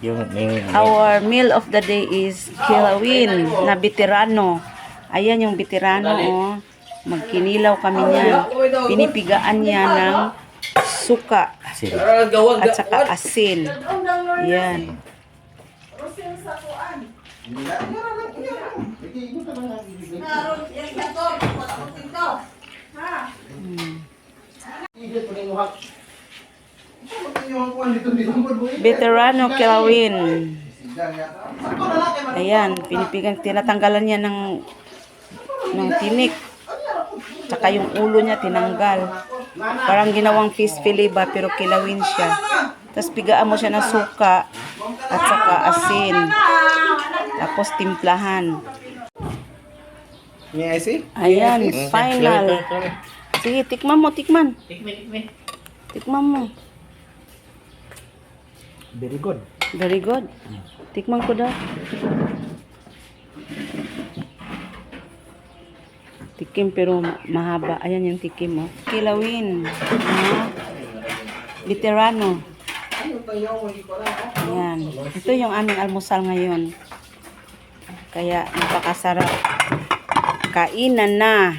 Yung, yung, Our meal of the day is kilawin na veterano. Ayan yung veterano, oh. Magkinilaw kami niyan. Pinipigaan niya ng suka Sir. at saka asin. Yan. Veterano kilawin. Ayan, pinipigang tinatanggalan niya ng ng tinik. Tsaka yung ulo niya tinanggal. Parang ginawang fish fillet ba pero kilawin siya. Tapos pigaan mo siya ng suka at saka asin. Tapos timplahan. May I see? Ayan, final. Sige, tikman mo, tikman. Tikman mo. Very good. Very good. Tikman ko daw. Tikim pero ma- mahaba. Ayan yung tikim mo. Kilawin. Ha? Veterano. Ayan. Ito yung aming almusal ngayon. Kaya napakasarap. Kainan na.